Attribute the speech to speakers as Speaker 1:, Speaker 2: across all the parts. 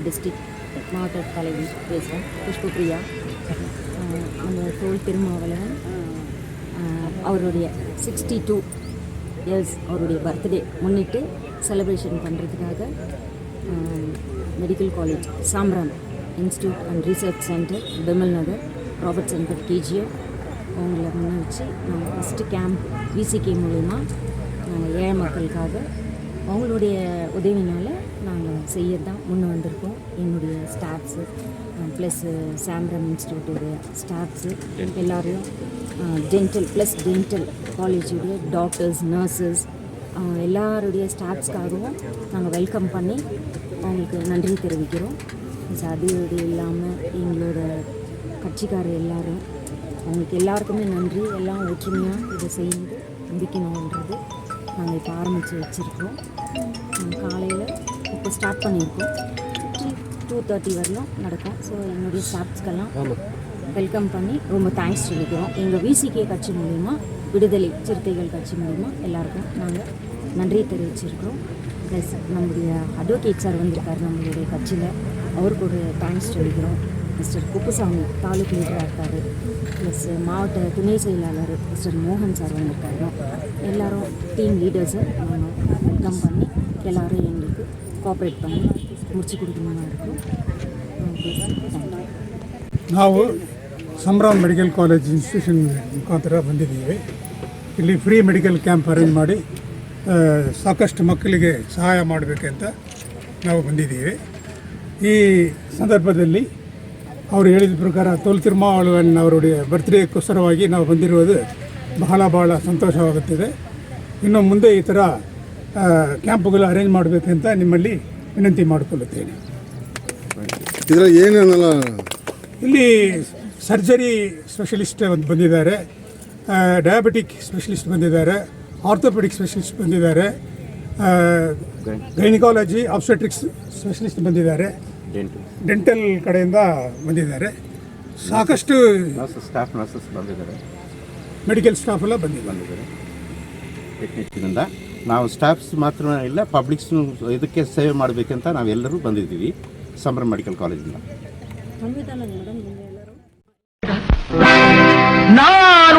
Speaker 1: Kolar district மாவட்ட தலைவி பேசுகிறேன். புஷ்பப்ரியா நம்ம தோல் திருமாவளவன் அவருடைய சிக்ஸ்டி டூ இயர்ஸ் அவருடைய பர்த்டே முன்னிட்டு செலிப்ரேஷன் பண்ணுறதுக்காக medical college Sambhram institute and research center BEML Nagar Robert center KGM அவங்கள முன்ன வச்சு நாங்கள் ஃபஸ்ட்டு கேம்ப் விசிகே மூலிமா நாங்கள் ஏழை மக்களுக்காக அவங்களுடைய உதவினால் நாங்கள் செய்ய தான் முன்ன வந்திருக்கோம். என்னுடைய ஸ்டாஃப்ஸு ப்ளஸ் சாம்ரம் இன்ஸ்டியூட்டோடைய ஸ்டாஃப்ஸு எல்லாரையும் டென்டல் ப்ளஸ் டென்டல் காலேஜுடைய டாக்டர்ஸ் நர்சஸ் எல்லாருடைய ஸ்டாஃப்ஸ்க்காகவும் நாங்கள் வெல்கம் பண்ணி அவங்களுக்கு நன்றி தெரிவிக்கிறோம். அது இது இல்லாமல் எங்களோட கட்சிக்காரர் எல்லாரும் அவங்களுக்கு எல்லாருக்குமே நன்றி. எல்லாம் ஒற்றுமையாக இதை செய்து முடிக்கணுன்றது நாங்கள் இப்போ ஆரம்பித்து வச்சுருக்கோம். காலையில் இப்போ ஸ்டார்ட் பண்ணியிருக்கோம். டூ தேர்ட்டி வரலும் நடக்கும். ஸோ என்னுடைய ஸ்டாஃப்ஸ்க்கெல்லாம் வெல்கம் பண்ணி ரொம்ப தேங்க்ஸ் சொல்லிக்கிறோம். எங்கள் விசிகே கட்சி மூலிமா விடுதலை சிறுத்தைகள் கட்சி மூலிமா எல்லாருக்கும் நாங்கள் நன்றி தெரிவிச்சிருக்கிறோம். ப்ளஸ் நம்முடைய அட்வொகேட் சார் வந்திருக்காரு நம்மளுடைய கட்சியில். அவருக்கு ஒரு தேங்க்ஸ் சொல்லிக்கிறோம் மிஸ்டர் குப்புசாமி தாலுக் லீடராக இருக்கார் ப்ளஸ் மாவட்ட துணை செயலாளர் மிஸ்டர் மோகன் சார் வந்திருக்காரு எல்லாரும் டீம் லீடர்ஸை நாங்கள் வெல்கம் பண்ணி எல்லாரும் எங்களுக்கு கோஆப்ரேட் பண்ணி முடிச்சு கொடுக்கணுமா இருக்கும் தேங்க்யூ
Speaker 2: ನಾವು ಸಂಭ್ರಮ್ ಮೆಡಿಕಲ್ ಕಾಲೇಜ್ ಇನ್ಸ್ಟಿಟ್ಯೂಷನ್ ಮುಖಾಂತರ ಬಂದಿದ್ದೀವಿ ಇಲ್ಲಿ ಫ್ರೀ ಮೆಡಿಕಲ್ ಕ್ಯಾಂಪ್ ಅರೇಂಜ್ ಮಾಡಿ ಆ, ಸಾಕಷ್ಟು ಮಕ್ಕಳಿಗೆ ಸಹಾಯ ಮಾಡಬೇಕಂತ ನಾವು ಬಂದಿದ್ದೀವಿ ಈ ಸಂದರ್ಭದಲ್ಲಿ ಅವರು ಹೇಳಿದ ಪ್ರಕಾರ ತೋಲ್ ತಿರುಮಾವಳವನ್ ಅವರುடைய ಬರ್ತ್ಡೇಗೋಸ್ಕರವಾಗಿ ನಾವು ಬಂದಿರುವುದು ಬಹಳ ಬಹಳ ಸಂತೋಷವಾಗುತ್ತಿದೆ. ಇನ್ನು ಮುಂದೆ ಈ ಥರ ಕ್ಯಾಂಪ್ಗಳು ಕ್ಯಾಂಪುಗಳು ಅರೇಂಜ್ ಮಾಡಬೇಕಂತ ನಿಮ್ಮಲ್ಲಿ ವಿನಂತಿ ಮಾಡಿಕೊಳ್ಳುತ್ತೇನೆ.
Speaker 3: ಇದ್ರಲ್ಲಿ ಏನೇನೆಲ್ಲ?
Speaker 2: ಇಲ್ಲಿ ಸರ್ಜರಿ ಸ್ಪೆಷಲಿಸ್ಟ್ ಒಂದು ಬಂದಿದ್ದಾರೆ ಡಯಾಬಿಟಿಕ್ ಸ್ಪೆಷಲಿಸ್ಟ್ ಬಂದಿದ್ದಾರೆ ಆರ್ಥೋಪೆಡಿಕ್ ಸ್ಪೆಷಲಿಸ್ಟ್ ಬಂದಿದ್ದಾರೆ ಗೈನಿಕಾಲಜಿ ಆಬ್ಸ್ಟೆಟ್ರಿಕ್ಸ್ ಸ್ಪೆಷಲಿಸ್ಟ್ ಬಂದಿದ್ದಾರೆ. ಡೆಂಟಲ್ ಕಡೆಯಿಂದ ಬಂದಿದ್ದಾರೆ. ಸಾಕಷ್ಟು
Speaker 4: ಸ್ಟಾಫ್ ನರ್ಸಸ್ ಬಂದಿದ್ದಾರೆ.
Speaker 2: ಮೆಡಿಕಲ್ ಸ್ಟಾಫ್ ಎಲ್ಲ ಬಂದಿದ್ದಾರೆ.
Speaker 4: ಬಂದಿದ್ದಾರೆ. ಟೆಕ್ನಿಷಿಯನಿಂದ ನಾವು ಸ್ಟಾಫ್ಸ್ ಮಾತ್ರ ಇಲ್ಲ ಪಬ್ಲಿಕ್ಸ್ನು ಇದಕ್ಕೆ ಸೇವೆ ಮಾಡಬೇಕಂತ ನಾವೆಲ್ಲರೂ ಬಂದಿದ್ದೀವಿ ಸಂಭ್ರಮ ಮೆಡಿಕಲ್ ಕಾಲೇಜಿಂದ
Speaker 5: நான்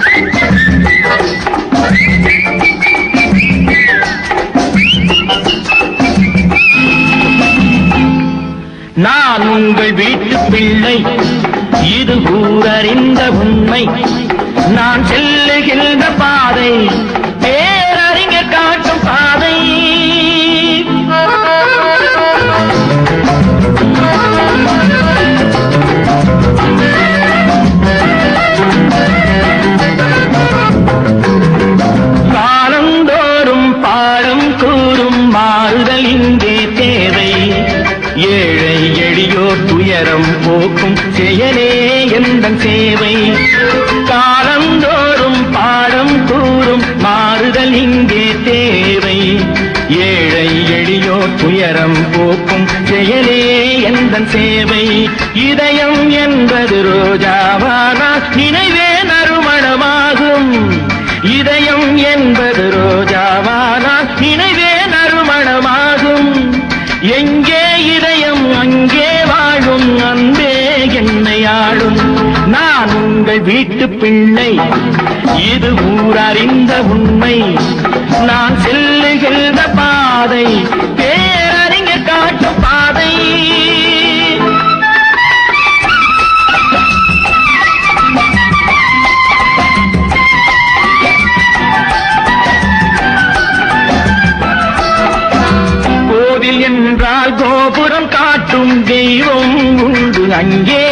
Speaker 5: பிள்ளை இது ஊரறிந்த உண்மை. நான் செல்லுகின்ற பாதை பேரறிஞர் காட்டும் பாதை. காலந்தோறும் பாடம் கூறும் மாறுதல் இங்கே தேவை. ஏழு துயரம் போக்கும் செயலே எந்த சேவை. காலந்தோறும் பாடம் கூறும் மாறுதல் இங்கே தேவை. ஏழை எளியோ துயரம் போக்கும் செயலே எந்த சேவை. இதயம் என்பது ரோஜாவானா நினைவே நறுமணமாகும். இதயம் என்பது உங்கள் வீட்டு பிள்ளை இது ஊரறிந்த உண்மை. நான் செல்லுகின்ற பாதை பேரறிஞர் காட்டும் பாதை. கோவில் என்றால் கோபுரம் காட்டும் தெய்வம் உண்டு அங்கே.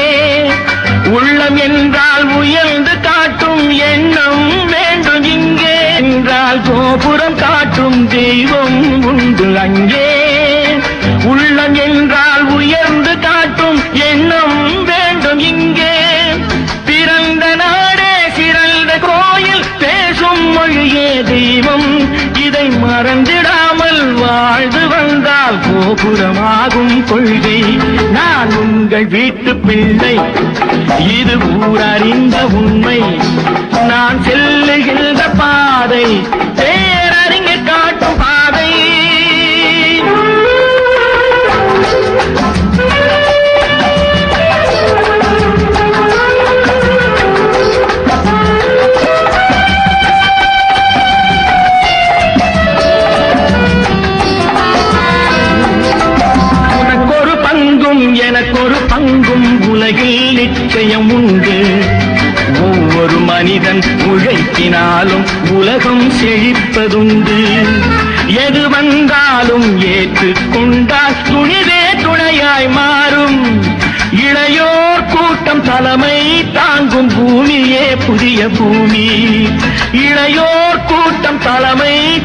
Speaker 5: தெய்வம். இதை மறந்திடாமல் வாழ்ந்து வந்தால் கோபுரமாகும் கொள்கை. நான் உங்கள் வீட்டு பிள்ளை. இது ஊரறிந்த உண்மை. நான் செல் எனக்கொரு பங்கும் உலகில் நிச்சயம் உண்டு ஒவ்வொரு மனிதன் உழைப்பினாலும் உலகம் செழிப்பதுண்டு. எது வந்தாலும் ஏற்றுக்கொண்டால் துணிவே துணையாய் மாறும். இளையோர் கூட்டம் தலைமை தாங்கும் பூமியே புதிய பூமி. இளையோர் கூட்டம் தலைமை